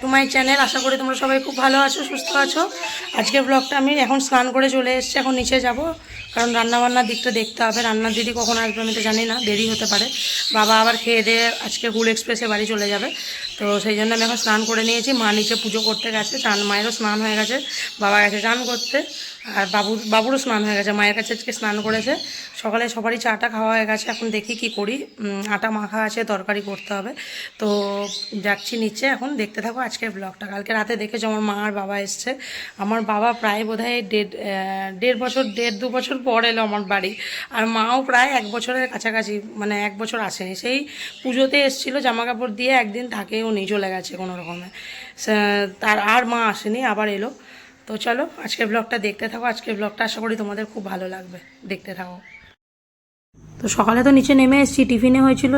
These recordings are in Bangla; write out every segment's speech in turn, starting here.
টু মাই চ্যানেল আশা করি তোমরা সবাই খুব ভালো আছো, সুস্থ আছো। আজকের ব্লগটা আমি এখন স্নান করে চলে এসেছি, এখন নিচে যাব। কারণ রান্নাবান্নার দিকটা দেখতে হবে। রান্নার দিদি কখন আসবে আমি তো জানি না, দেরি হতে পারে। বাবা আবার খেয়ে দিয়ে আজকে হুল এক্সপ্রেসে বাড়ি চলে যাবে। তো সেই জন্য আমি এখন স্নান করে নিয়েছি। মা নিচে পুজো করতে গেছে। চান মায়েরও স্নান হয়ে গেছে। বাবা গেছে চান করতে। আর বাবুর, বাবুরও স্নান হয়ে গেছে। মায়ের কাছে আজকে স্নান করেছে। সকালে সবারই চাটা খাওয়া হয়ে গেছে। এখন দেখি কি করি। আটা মাখা আছে, তরকারি করতে হবে। তো যাচ্ছি নিচে। এখন দেখতে থাকো আজকের ব্লগটা কালকে রাতে দেখেছ আমার মা আর বাবা এসছে। আমার বাবা প্রায় বোধ হয় দেড় দেড় বছর, দেড় দু বছর পর এলো আমার বাড়ি। আর মাও প্রায় এক বছরের কাছাকাছি মানে এক বছর আসেনি। সেই পুজোতে এসেছিল জামা কাপড় দিয়ে একদিন থাকেও নেই চলে গেছে কোনো রকমে। তার আর মা আসেনি, আবার এলো। তো চলো, আজকের ব্লগটা দেখতে থাকো। আজকের ব্লগটা আশা করি তোমাদের খুব ভালো লাগবে। দেখতে থাকো। তো সকালে তো নিচে নেমে এসেছি, টিফিনে হয়েছিল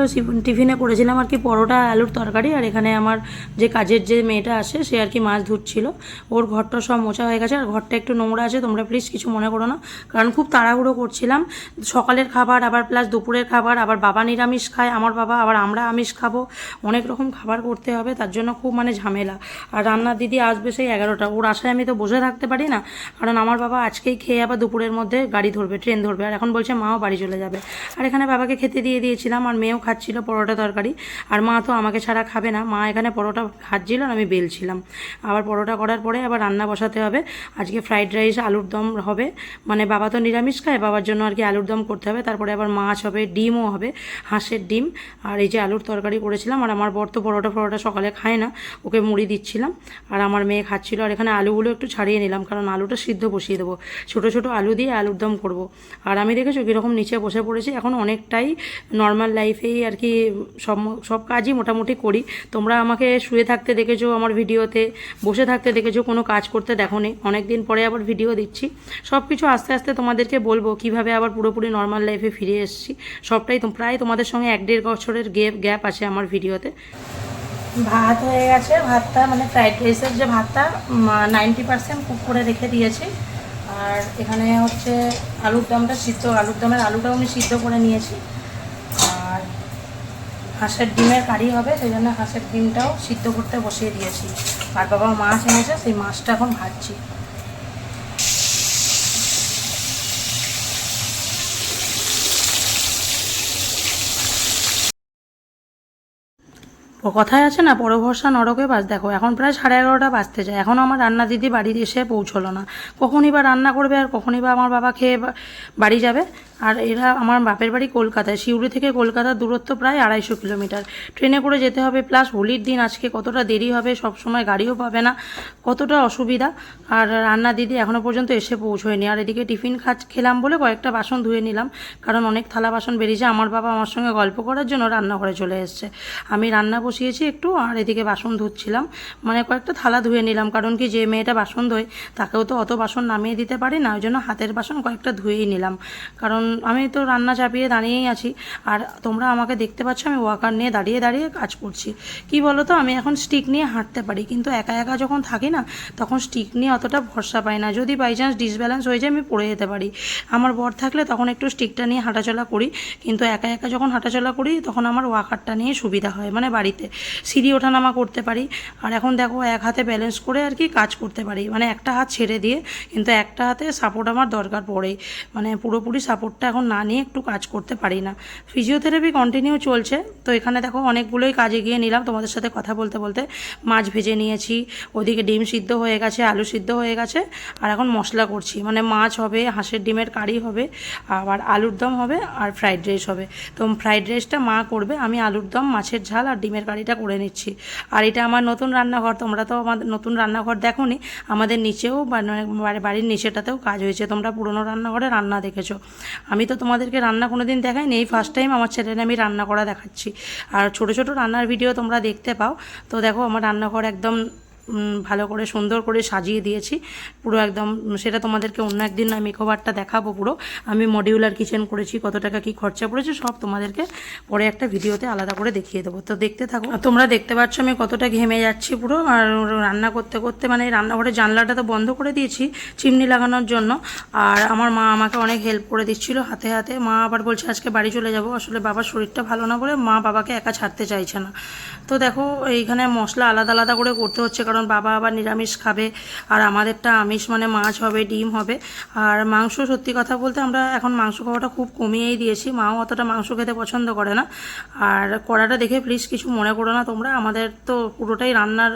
টিফিনে করেছিলাম আর কি পরোটা, আলুর তরকারি, আর এখানে আমার যে কাজের যে মেয়েটা আসে, সে আর কি মাছ ধুচ্ছিল। ওর ঘরটা সব মোছা হয়ে গেছে, আর ঘরটা একটু নোংরা আছে, তোমরা প্লিজ কিছু মনে করো না। কারণ খুব তাড়াহুড়ো করছিলাম, সকালের খাবার, আবার প্লাস দুপুরের খাবার, আবার বাবা নিরামিষ খায়, আমার বাবা, আবার আমরা আমিষ খাব। অনেক রকম খাবার করতে হবে, তার জন্য খুব মানে ঝামেলা। আর রান্নার দিদি আসবে সেই এগারোটা, ওর আশায় আমি তো বসে থাকতে পারি না, কারণ আমার বাবা আজকেই খেয়ে আবার দুপুরের মধ্যে গাড়ি ধরবে, ট্রেন ধরবে, আর এখন বলছে মাও বাড়ি চলে যাবে। আর এখানে বাবাকে খেতে দিয়ে দিয়েছিলাম, আর মেয়েও খাচ্ছিল পরোটা তরকারি। আর মা তো আমাকে ছাড়া খাবে না। মা এখানে পরোটা ভাজছিল আর আমি বেলছিলাম। আবার পরোটা করার পরে আবার রান্না বসাতে হবে। আজকে ফ্রাইড রাইস, আলুর দম হবে। মানে বাবা তো নিরামিষ খায়, বাবার জন্য আর কি আলুর দম করতে হবে। তারপরে আবার মাছ হবে, ডিমও হবে, হাঁসের ডিম। আর এই যে আলুর তরকারি করেছিলাম, আর আমার বর তো পরোটা ফরোটা সকালে খায় না, ওকে মুড়ি দিচ্ছিলাম। আর আমার মেয়ে খাচ্ছিল, আর এখানে আলুগুলো একটু ছাড়িয়ে নিলাম, কারণ আলুটা সিদ্ধ বসিয়ে দেবো। ছোটো ছোটো আলু দিয়ে আলুর দম করব। আর আমি দেখেছ কীরকম নিচে বসে পড়েছি এখন অনেকটাই নর্মাল লাইফেই আর কি সব সব কাজই মোটামুটি করি। তোমরা আমাকে শুয়ে থাকতে দেখেছ আমার ভিডিওতে, বসে থাকতে দেখেছ, কোনো কাজ করতে দেখো নি অনেক দিন পরে আবার ভিডিও দিচ্ছি। সব কিছু আস্তে আস্তে তোমাদেরকে বলব, কীভাবে আবার পুরোপুরি নর্মাল লাইফে ফিরে এসেছি। সবটাই তো, প্রায় তোমাদের সঙ্গে এক দেড় বছরের গ্যাপ গ্যাপ আছে আমার ভিডিওতে। ভাত হয়ে গেছে, ভাতটা মানে ফ্রাইড রাইসের যে ভাতটা নাইনটি পার্সেন্ট কুক করে রেখে দিয়েছি। আর এখানে হচ্ছে আলুর দমটা সিদ্ধ, আলুর দমের আলুটাও আমি সিদ্ধ করে নিয়েছি। আর হাঁসের ডিমের কারি হবে, সেই জন্য হাঁসের ডিমটাও সিদ্ধ করতে বসিয়ে দিয়েছি। আর বাবা মাছ এনেছে, সেই মাছটা এখন ভাজছি। কথায় আছে না, পর ভরসা নরকে বাস। দেখো, এখন প্রায় সাড়ে এগারোটা বাজতে যায়। এখন আমার রান্না দিদি বাড়ি এসে পৌঁছলো না। কখনই বা রান্না করবে আর কখনই বা আমার বাবা খেয়ে বাড়ি যাবে। আর এরা আমার বাপের বাড়ি কলকাতায়। সিউড়ি থেকে কলকাতার দূরত্ব প্রায় আড়াইশো কিলোমিটার। ট্রেনে করে যেতে হবে, প্লাস হোলির দিন, আজকে কতটা দেরি হবে, সব সময় গাড়িও পাবে না, কতটা অসুবিধা। আর রান্না দিদি এখনও পর্যন্ত এসে পৌঁছয়নি। আর এদিকে টিফিন খাচ খেলাম বলে কয়েকটা বাসন ধুয়ে নিলাম, কারণ অনেক থালা বাসন বেরিয়েছে। আমার বাবা আমার সঙ্গে গল্প করার জন্য রান্নাঘরে চলে এসছে। আমি রান্না বসিয়েছি একটু, আর এদিকে বাসন ধুচ্ছিলাম। মানে কয়েকটা থালা ধুয়ে নিলাম, কারণ কি যে মেয়েটা বাসন ধোয়, তাকেও তো অত বাসন নামিয়ে দিতে পারি না, ওই জন্য হাতের বাসন কয়েকটা ধুয়েই নিলাম। কারণ আমি তো রান্না চাপিয়ে দাঁড়িয়েই আছি। আর তোমরা আমাকে দেখতে পাচ্ছ, আমি ওয়াকার নিয়ে দাঁড়িয়ে দাঁড়িয়ে কাজ করছি। কি বলো তো আমি এখন স্টিক নিয়ে হাঁটতে পারি, কিন্তু একা একা যখন থাকি না, তখন স্টিক নিয়ে অতটা ভরসা পাই না। যদি বাই চান্স ডিসব্যালেন্স হয়ে যায়, আমি পড়ে যেতে পারি। আমার বর থাকলে তখন একটু স্টিকটা নিয়ে হাঁটাচলা করি, কিন্তু একা একা যখন হাঁটাচলা করি, তখন আমার ওয়াকারটা নিয়ে সুবিধা হয় মানে বাড়িতে। সিঁড়ি ওঠানামা করতে পারি। আর এখন দেখো, এক হাতে ব্যালেন্স করে আর কি কাজ করতে পারি। মানে একটা হাত ছেড়ে দিয়ে, কিন্তু একটা হাতে সাপোর্ট আমার দরকার পড়ে মানে পুরোপুরি সাপোর্টটা এখন না নিয়ে একটু কাজ করতে পারি না। ফিজিওথেরাপি কন্টিনিউ চলছে। তো এখানে দেখো অনেকগুলোই কাজে গিয়ে নিলাম তোমাদের সাথে কথা বলতে বলতে। মাছ ভেজে নিয়েছি, ওদিকে ডিম সিদ্ধ হয়ে গেছে, আলু সিদ্ধ হয়ে গেছে, আর এখন মশলা করছি। মানে মাছ হবে, হাঁসের ডিমের কারি হবে, আবার আলুর দম হবে, আর ফ্রাইড রাইস হবে। তো ফ্রাইড রাইসটা মা করবে, আমি আলুর দম, মাছের ঝাল আর ডিমের কারিটা করে নিচ্ছি। আর এটা আমার নতুন রান্নাঘর, তোমরা তো আমাদের নতুন রান্নাঘর দেখো নি আমাদের নিচেও মানে বাড়ির নিচেটাতেও কাজ হয়েছে। তোমরা পুরনো রান্নাঘরে রান্না দেখেছ। আমি তো তোমাদেরকে রান্না কোনো দিন দেখাইনি। এই ফার্স্ট টাইম আমার ছেলের আমি রান্না করা দেখাচ্ছি। আর ছোটো ছোটো রান্নার ভিডিও তোমরা দেখতে পাও। তো দেখো, আমার রান্নাঘর একদম ভালো করে সুন্দর করে সাজিয়ে দিয়েছি। পুরো একদম সেটা তোমাদেরকে অন্য একদিন আমি মেকওভারটা দেখাবো পুরো। আমি মডিউলার কিচেন করেছি, কত টাকা কি খরচা পড়েছে সব তোমাদেরকে পরে একটা ভিডিওতে আলাদা করে দেখিয়ে দেবো। তো দেখতে থাকো। তোমরা দেখতে পাচ্ছ আমি কতটা ঘেমে যাচ্ছি পুরো। আর রান্না করতে করতে মানে রান্নাঘরের জানলাটা তো বন্ধ করে দিয়েছি চিমনি লাগানোর জন্য। আর আমার মা আমাকে অনেক হেল্প করে দিচ্ছিল হাতে হাতে। মা আবার বলছে, আজকে বাড়ি চলে যাব। আসলে বাবার শরীরটা ভালো না বলে মা বাবাকে একা ছাড়তে চাইছে না। তো দেখো, এইখানে মশলা আলাদা আলাদা করে করতে হচ্ছে কারণ বাবা আবার নিরামিষ খাবে। আর আমাদেরটা আমিষ মানে মাছ হবে, ডিম হবে। আর মাংস সত্যি কথা বলতে আমরা এখন মাংস খাওয়াটা খুব কমিয়েই দিয়েছি। মাও অতটা মাংস খেতে পছন্দ করে না। আর কড়াটা দেখে প্লিজ কিছু মনে করো না তোমরা। আমাদের তো পুরোটাই রান্নার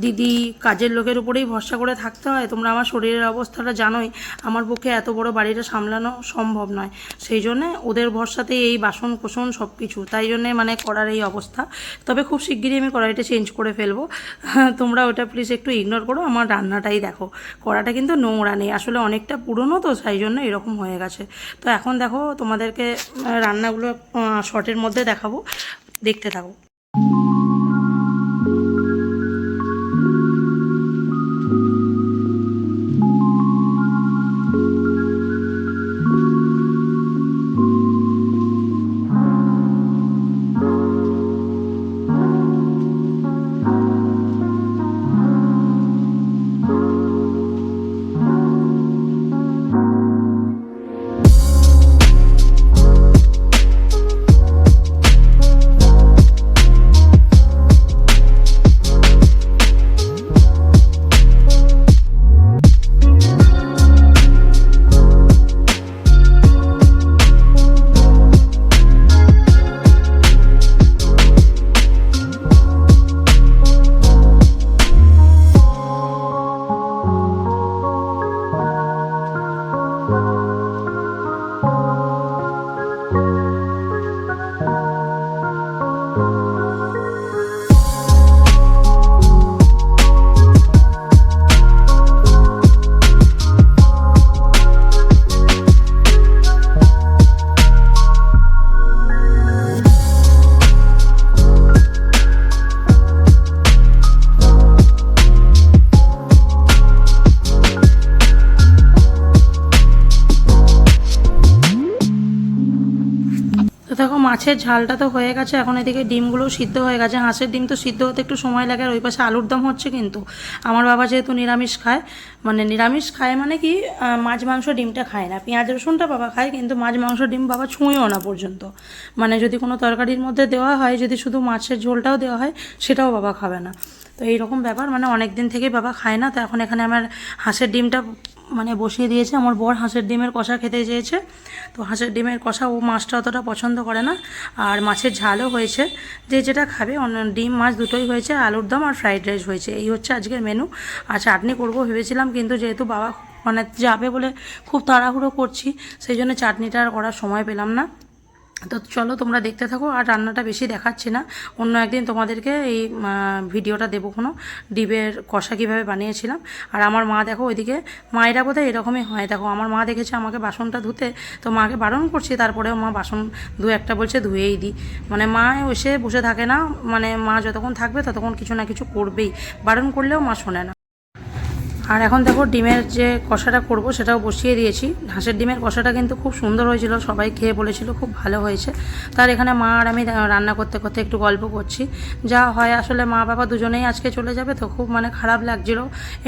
দিদি কাজের লোকের উপরেই ভরসা করে থাকতে হয়। তোমরা আমার শরীরের অবস্থাটা জানোই। আমার পক্ষে এত বড় বাড়িটা সামলানো সম্ভব নয়। সেই জন্যে ওদের ভরসাতেই এই বাসন কোসন সব কিছু তাই জন্যে মানে করার এই অবস্থা। তবে খুব শিগগিরই আমি কড়াইটা চেঞ্জ করে ফেলব। তোমরা ওটা প্লিজ একটু ইগনোর করো, আমার রান্নাটাই দেখো। কড়াটা কিন্তু নোংরা নেই, আসলে অনেকটা পুরনো তো, সেই জন্য এরকম হয়ে গেছে। তো এখন দেখো তোমাদেরকে রান্নাগুলো শর্টের মধ্যে দেখাবো। দেখতে থাকো। মাছের ঝালটা তো হয়ে গেছে, এখন এদিকে ডিমগুলো সিদ্ধ হয়ে গেছে। হাঁসের ডিম তো সিদ্ধ হতে একটু সময় লাগে আর ওই পাশে আলুর দম হচ্ছে কিন্তু। আমার বাবা যেহেতু নিরামিষ খায় মানে নিরামিষ খায় মানে কি মাছ, মাংস, ডিমটা খায় না। পেঁয়াজ, রসুনটা বাবা খায় কিন্তু মাছ, মাংস, ডিম বাবা ছুঁয়েও না পর্যন্ত। মানে যদি কোনো তরকারির মধ্যে দেওয়া হয়, যদি শুধু মাছের ঝোলটাও দেওয়া হয়, সেটাও বাবা খাবে না। তো এইরকম ব্যাপার মানে অনেক দিন থেকেই বাবা খায় না। তো এখন এখানে আমার হাঁসের ডিমটা মানে বসিয়ে দিয়েছে। আমার বর হাঁসের ডিমের কষা খেতে চেয়েছে। তো হাঁসের ডিমের কষা ও মাছটা অতটা পছন্দ করে না। আর মাছের ঝালও হয়েছে। যে যেটা খাবে, অন্য ডিম, মাছ দুটোই হয়েছে, আলুর দম আর ফ্রাইড রাইস হয়েছে। এই হচ্ছে আজকের মেনু। আর চাটনি করব ভেবেছিলাম, কিন্তু যেহেতু বাবা মানে যাবে বলে খুব তাড়াহুড়ো করছি, সেই জন্য চাটনিটা আর করার সময় পেলাম না। তো চলো তোমরা দেখতে থাকো, আর রান্নাটা বেশি দেখাচ্ছি না। অন্য একদিন তোমাদেরকে এই ভিডিওটা দেবো কোনো ডিবের কষা কীভাবে বানিয়েছিলাম। আর আমার মা দেখো ওইদিকে, মায়েরা বোধহয় এরকমই হয়। দেখো, আমার মা দেখেছে আমাকে বাসনটা ধুতে, তো মাকে বারণ করছি, তারপরেও মা বাসন দু একটা বলছে ধুয়েই দিই। মানে মা এসে বসে থাকে না মানে মা যতক্ষণ থাকবে ততক্ষণ কিছু না কিছু করবেই। বারণ করলেও মা শোনে না। আর এখন দেখো ডিমের যে কষাটা করব সেটাও বসিয়ে দিয়েছি। হাঁসের ডিমের কষাটা কিন্তু খুব সুন্দর হয়েছিল, সবাই খেয়ে বলেছিল খুব ভালো হয়েছে। তার এখানে মা আর আমি রান্না করতে করতে একটু গল্প করছি। যা হয় আসলে মা বাবা দুজনেই আজকে চলে যাবে তো খুব মানে খারাপ লাগছিল।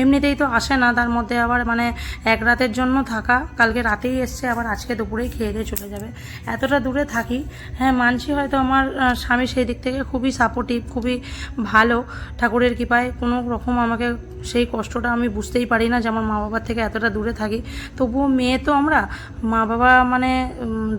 এমনিতেই তো আসে না, তার মধ্যে আবার মানে এক রাতের জন্য থাকা, কালকে রাতেই এসছে, আবার আজকে দুপুরেই খেয়ে দিয়ে চলে যাবে। এতটা দূরে থাকি হ্যাঁ মানছি হয়তো আমার স্বামী সেই দিক থেকে খুবই সাপোর্টিভ খুবই ভালো। ঠাকুরের কৃপায় কোনো রকম আমাকে সেই কষ্টটা আমি বুঝতেই পারি না যে আমার মা বাবার থেকে এতটা দূরে থাকি। তবুও মেয়ে তো আমরা। মা বাবা মানে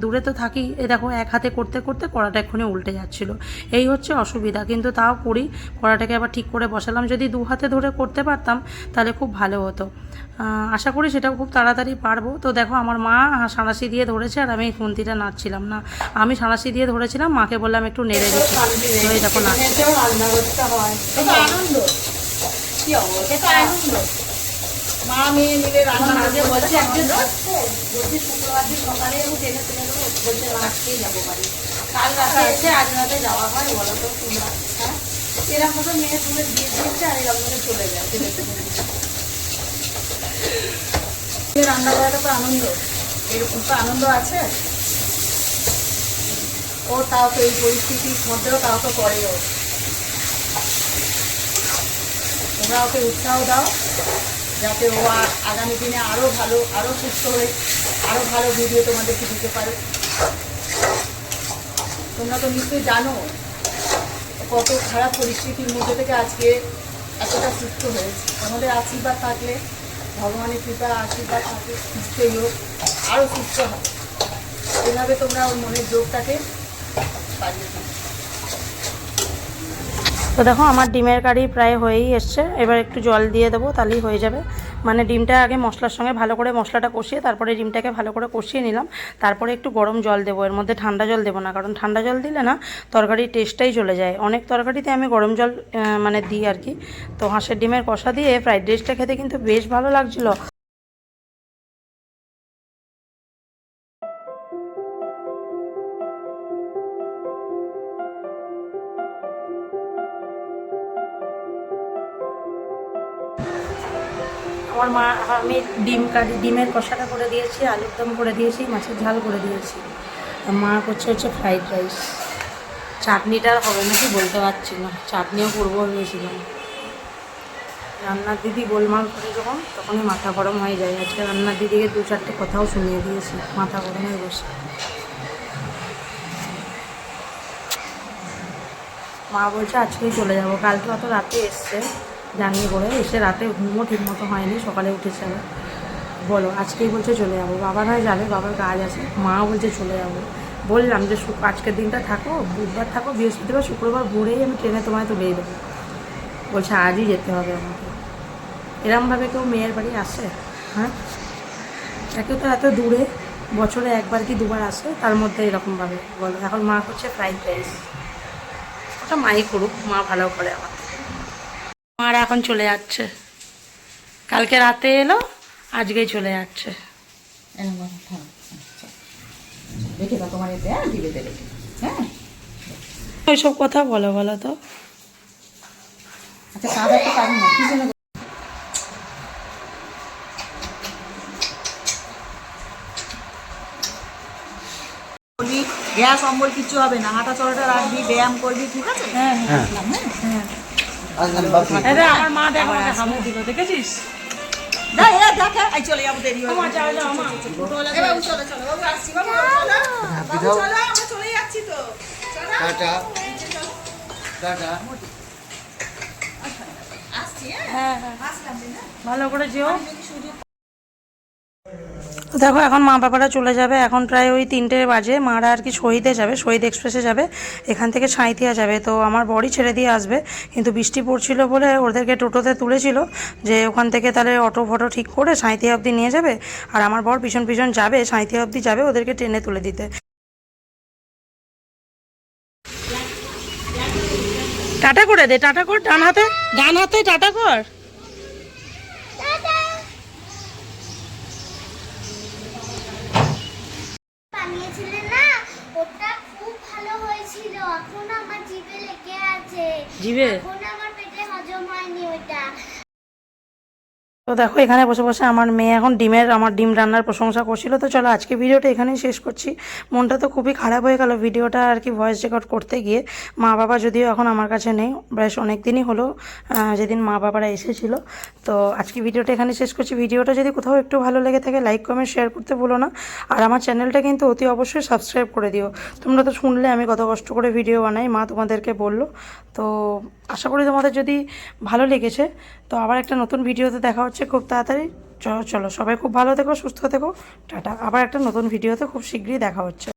দূরে তো থাকি। এ দেখো এক হাতে করতে করতে কড়াটা এক্ষুনি উল্টে যাচ্ছিল। এই হচ্ছে অসুবিধা। কিন্তু তাও করি। কড়াটাকে আবার ঠিক করে বসালাম। যদি দু হাতে ধরে করতে পারতাম তাহলে খুব ভালো হতো। আশা করি সেটাও খুব তাড়াতাড়ি পারব। তো দেখো আমার মা সাঁড়াশি দিয়ে ধরেছে আর আমি এই খুন্তিটা নাড়ছিলাম না। আমি সাঁড়াশি দিয়ে ধরেছিলাম। মাকে বললাম একটু নেড়ে দিচ্ছি তো এই দেখো নাড়ছি মা মেয়ে মিলে রান্না করে বলছে একদিন বলছি শুক্রবার দিন সকালে আমি ট্রেনে তুলে দেবো বলছে আজকেই যাব বাড়ি। কাল রাতে এসে আজ রাতে যাওয়া হয় বলো তো তোমরা হ্যাঁ? এরকম মেয়ে তুলে দিয়ে দিচ্ছে আর এরকম ভাবে চলে যায় তেলে তেলে রান্না করাটা তো আনন্দ। এরকম তো আনন্দ আছে। ও তাও তো এই পরিস্থিতির মধ্যেও তাও তো করে ও তোমরা ওকে উৎসাহ দাও। যাতে ও আগামী দিনে আরও ভালো আরও সুস্থ হয়ে আরও ভালো ভিডিও তোমাদেরকে দিতে পারে। তোমরা তো নিশ্চয়ই জানো কত খারাপ পরিস্থিতির মধ্যে থেকে আজকে এতটা সুস্থ হয়েছে। আমাদের আশীর্বাদ থাকলে, ভগবানের কৃপা, আশীর্বাদ থাকলে সুস্থই হোক আরও সুস্থ হবে। এভাবে তোমরা ওর মনের যোগটাকে বাড়িয়ে তো দেখো, আমার ডিমের কারি প্রায় হয়েই এসছে। এবার একটু জল দিয়ে দেবো, তাহলেই হয়ে যাবে। মানে ডিমটা আগে মশলার সঙ্গে ভালো করে মশলাটা কষিয়ে, তারপরে ডিমটাকে ভালো করে কষিয়ে নিলাম। তারপরে একটু গরম জল দেবো, এর মধ্যে ঠান্ডা জল দেবো না। কারণ ঠান্ডা জল দিলে না, তরকারির টেস্টটাই চলে যায়। অনেক তরকারিতে আমি গরম জল মানে দিই আর কি। তো হাঁসের ডিমের কষা দিয়ে ফ্রাইড রাইসটা খেতে কিন্তু বেশ ভালো লাগছিল। আমি ডিম কারি, ডিমের কষাটা করে দিয়েছি, আলুর দম করে দিয়েছি, মাছের ঝাল করে দিয়েছি। মা করছে হচ্ছে ফ্রাইড রাইস। চাটনিটা হবে নাকি বলতে পারছি না। চাটনিও করব ভেবেছিলাম। রান্নার দিদি গোলমাল করে যখন, তখনই মাথা গরম হয়ে যায়। আজকে রান্নার দিদিকে দু চারটে কথাও শুনিয়ে দিয়েছি, মাথা গরম হয়ে বসে মা বলছে, আজকেই চলে যাব। কালকে অত রাতে এসছে। জার্নি করে এসে রাতে ঘুমও ঠিক মতো হয়নি, সকালে উঠেছে আবার। বলো, আজকেই বলছে চলে যাব। বাবা নয় যাবে, বাবার কাজ আছে, মাও বলছে চলে যাব। বললাম যে আজকের দিনটা থাকো, বুধবার থাকো, বৃহস্পতিবার, শুক্রবার ঘুরেই আমি ট্রেনে তোমায় তো তুলেই দেবো। বলছে, আজই যেতে হবে আমাকে। এরমভাবে কেউ মেয়ের বাড়ি আসে? হ্যাঁ? একে তো এত দূরে, বছরে একবার কি দুবার আসে? তার মধ্যে এরকমভাবে, বলো। এখন মা করছে ফ্রাইড রাইস। ওটা মাই করুক, মা ভালো করে আমার। মারা এখন চলে যাচ্ছে। কালকে রাতে এলো আজকেই চলে যাচ্ছে। আচ্ছা। হ্যাঁ? হ্যাঁ? ওইসব কথা বলো বলো তো। আচ্ছা গ্যাস অম্বল কিছু হবে না। হাঁটা চলাটা রাখবি ব্যায়াম করবি ঠিক আছে? হ্যাঁ। হ্যাঁ। হ্যাঁ। আমার মা দেখ আমাকে দিল দেখেছিস? দেখ এ দেখে এই চলে যাব দেরি হবে মা যাও যাও মা এ বাবু চলো চলো বাবু আসছি বাবু চলো বাবু চলো আমরা চলে যাচ্ছি তো। চলো। টাটা। টাটা। আসছি আসলাম না ভালো করে যেও। তো দেখো, এখন মা বাবারা চলে যাবে। এখন প্রায় ওই তিনটে বাজে। মারা আর কি শহীদে যাবে, শহীদ এক্সপ্রেসে যাবে। এখান থেকে সাঁইথিয়া যাবে। তো আমার বড়ি ছেড়ে দিয়ে আসবে। কিন্তু বৃষ্টি পড়ছিল বলে ওদেরকে টোটোতে তুলেছিল যে ওখান থেকে তাহলে অটো ফটো ঠিক করে সাঁইথিয়া অবধি নিয়ে যাবে। আর আমার বর পিছন পিছন যাবে, সাঁইথিয়া অবধি যাবে ওদেরকে ট্রেনে তুলে দিতে। টাটা করে দে, টাটা কর, ডান হাতে। ডান হাতে টাটা কর বানিয়েছিলে না ওটা খুব ভালো হয়েছিল এখন আমার জিভে লেগে আছে জিবে এখন আমার পেটে হজম হয়নি ওটা তো দেখো, এখানে বসে বসে আমার মেয়ে এখন ডিমের, আমার ডিম রান্নার প্রশংসা করছিল। তো চলো, আজকে ভিডিওটা এখানেই শেষ করছি। মনটা তো খুবই খারাপ হয়ে গেল ভিডিওটা আর কি ভয়েস রেকর্ড করতে গিয়ে। মা বাবা যদিও এখন আমার কাছে নেই, বেশ অনেক দিনই হলো যেদিন মা বাবারা এসেছিল। তো আজকে ভিডিওটা এখানে শেষ করছি। ভিডিওটা যদি কোথাও একটু ভালো লেগে থাকে লাইক কমেন্ট শেয়ার করতে ভুলো না। আর আমার চ্যানেলটা কিন্তু অতি অবশ্যই সাবস্ক্রাইব করে দিও। তোমরা তো শুনলে, আমি কত কষ্ট করে ভিডিও বানাই, মা তোমাদেরকে বলল। তো আশা করি তোমাদের যদি ভালো লেগেছে তো আবার একটা নতুন ভিডিওতে দেখা হচ্ছে খুব তাড়াতাড়ি। চলো চলো, সবাই খুব ভালো থেকো, সুস্থ থেকো। টাটা। আবার একটা নতুন ভিডিওতে খুব শীঘ্রই দেখা হচ্ছে।